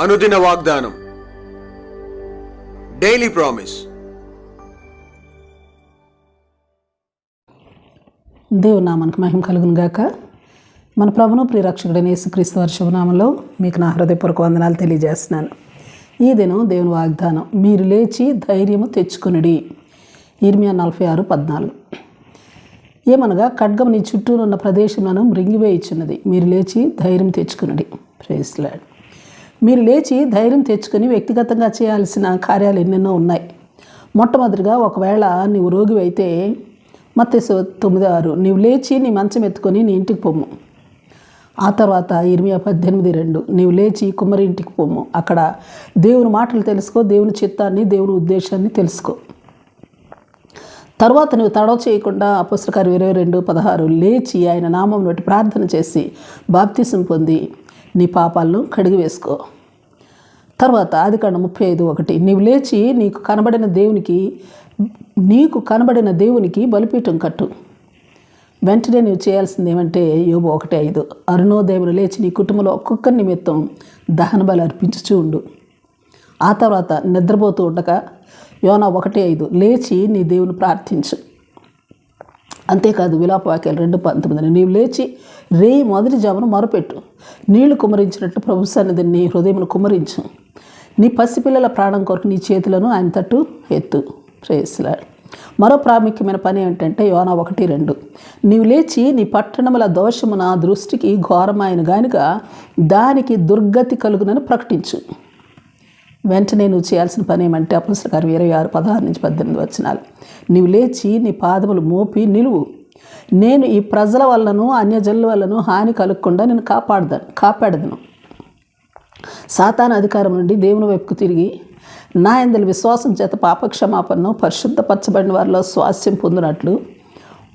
అనుదిన వాగ్దానం. Daily promise దేవుని నామానికి మహిమ కలుగును గాక. మన ప్రభును ప్రియరక్షకుడైన యేసుక్రీస్తు వారి శుభనామంలో మీకు నా హృదయపూర్వక వందనాలు తెలియజేస్తున్నాను. ఈ దినం దేవుని వాగ్దానం మీరు లేచి ధైర్యము తెచ్చుకునుడి. ఇర్మియా నలభై ఆరు పద్నాలుగు. ఏమనగా ఖడ్గం నీ చుట్టూ ఉన్న ప్రదేశములను మృంగివేయుచున్నది. మీరు లేచి ధైర్యం తెచ్చుకునుడి. ప్రేస్లాడ్ మీరు లేచి ధైర్యం తెచ్చుకొని వ్యక్తిగతంగా చేయాల్సిన కార్యాలు ఎన్నెన్నో ఉన్నాయి. మొట్టమొదటిగా ఒకవేళ నీవు రోగి అయితే మత్స్సు తొమ్మిది ఆరు నీవు లేచి నీ మంచం ఎత్తుకొని నీ ఇంటికి పొమ్ము ఆ తర్వాత ఇరవై పద్దెనిమిది రెండు నీవు లేచి కుమ్మరి ఇంటికి పొమ్ము అక్కడ దేవుని మాటలు తెలుసుకో దేవుని చిత్తాన్ని దేవుని ఉద్దేశాన్ని తెలుసుకో. తర్వాత నువ్వు తడవ చేయకుండా పుస్తకాలు ఇరవై రెండు పదహారు లేచి ఆయన నామం ప్రార్థన చేసి బాప్తిసం పొంది నీ పాపాలను కడిగి వేసుకో. తర్వాత అది కాడ ముప్పై ఐదు ఒకటి నీవు లేచి నీకు కనబడిన దేవునికి నీకు కనబడిన దేవునికి బలిపీఠం కట్టు. వెంటనే నువ్వు చేయాల్సింది ఏమంటే యోబు ఒకటి ఐదు అరుణోదయమును లేచి నీ కుటుంబంలో ఒక్కొక్క నిమిత్తం దహన బలి అర్పించుచూ ఉండు. ఆ తర్వాత నిద్రపోతూ ఉండగా యోనా ఒకటి ఐదు లేచి నీ దేవుని ప్రార్థించు. అంతేకాదు విలాపవాక్యాలు రెండు పంతొమ్మిది. నీవు లేచి రేయి మొదటి జామును మొరపెట్టు. నీళ్ళు కుమరించినట్టు ప్రభు సన్నిధిని నీ హృదయమును కుమరించు. నీ పసిపిల్లల ప్రాణం కొరకు నీ చేతులను ఆయన తట్టు ఎత్తు. ప్రేయస్లాడు మరో ప్రాముఖ్యమైన పని ఏంటంటే యోనా ఒకటి రెండు. నీవు లేచి నీ పట్టణముల దోషము నా దృష్టికి ఘోరమైన గానుక దానికి దుర్గతి కలుగునని ప్రకటించు. వెంటనే నువ్వు చేయాల్సిన పని ఏమంటే గారు ఇరవై ఆరు పదహారు నుంచి పద్దెనిమిది వచ్చినాలు నీవు లేచి నీ పాదములు మోపి నిలువు. నేను ఈ ప్రజల వల్లను అన్యజనుల వల్లను హాని కలగకుండా నేను కాపాడదాను కాపాడదను. సాతాన అధికారం నుండి దేవుని వైపుకు తిరిగి నా ఎందలి విశ్వాసం చేత పాపక్షమాపణను పరిశుద్ధపరచబడిన వారిలో స్వాస్యం పొందినట్లు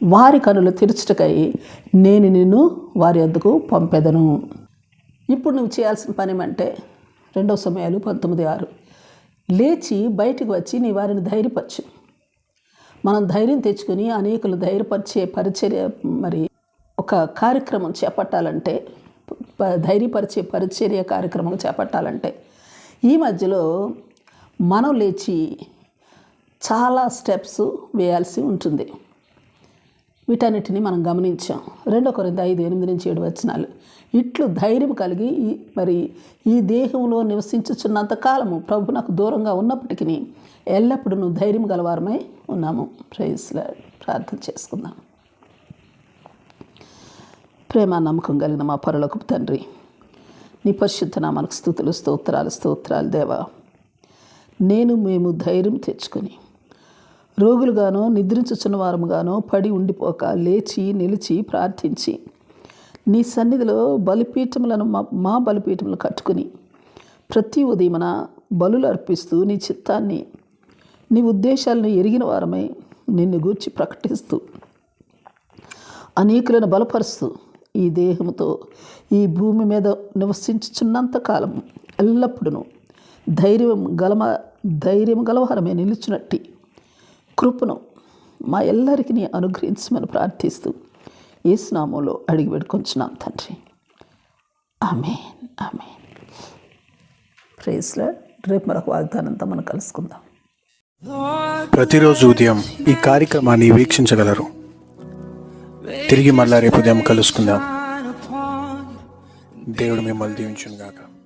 వారి కనులు తెరుచుటకై నేను నిన్ను వారి వద్దకు పంపెదను. ఇప్పుడు నువ్వు చేయాల్సిన పని ఏమంటే రెండవ సమయాలు పంతొమ్మిది ఆరు. లేచి బయటికి వచ్చి నీ వారిని ధైర్యపరచు. మనం ధైర్యం తెచ్చుకొని అనేకులు ధైర్యపరిచే పరిచర్య మరి ఒక కార్యక్రమం చేపట్టాలంటే ప- ధైర్యపరిచే పరిచర్య కార్యక్రమం చేపట్టాలంటే ఈ మధ్యలో మనం లేచి చాలా స్టెప్స్ వేయాల్సి ఉంటుంది. వీటన్నిటిని మనం గమనించాం. రెండో కొరింత ఐదు ఎనిమిది నుంచి ఏడు వచనాలు. ఇట్లు ధైర్యం కలిగి ఈ మరి ఈ దేహంలో నివసించుచున్నంత కాలము ప్రభు నాకు దూరంగా ఉన్నప్పటికీ ఎల్లప్పుడూ నువ్వు ధైర్యం గలవారమై ఉన్నాము. ప్రైజ్లా ప్రార్థన చేసుకుందాం. ప్రేమ నమ్మకం కలిగిన మా పరులకు తండ్రి నీ పరిశుద్ధ నామానికి స్థుతులు స్తోత్రాలు స్తోత్రాలు దేవా. నేను మేము ధైర్యం తెచ్చుకొని రోగులుగానో నిద్రించుచున్న వారముగానో పడి ఉండిపోక లేచి నిలిచి ప్రార్థించి. నీ సన్నిధిలో బలిపీఠములను మా మా బలిపీఠములు కట్టుకుని ప్రతి ఉదయమున బలులు అర్పిస్తూ నీ చిత్తాన్ని నీ ఉద్దేశాలను ఎరిగిన వారమై నిన్ను గూర్చి ప్రకటిస్తూ అనేకులను బలపరుస్తూ ఈ దేహంతో ఈ భూమి మీద నివసించుచున్నంత కాలం ఎల్లప్పుడూ ధైర్యం గలమ ధైర్యం గలవారమే నిలుచునట్టి కృపను మా ఎల్లరికి అనుగ్రహించమని ప్రార్థిస్తూ ఈ స్నామంలో అడిగి పెట్టుకొంచున్నాం తండ్రి. ఆమె ఆమె ప్రేస్లో రేపు మరొక వాగ్దానంతో మనం కలుసుకుందాం. ప్రతిరోజు ఉదయం ఈ కార్యక్రమాన్ని వీక్షించగలరు. తిరిగి మళ్ళా రేపు ఉదయం కలుసుకుందాం. దేవుడు మిమ్మల్ని దీవించును గాక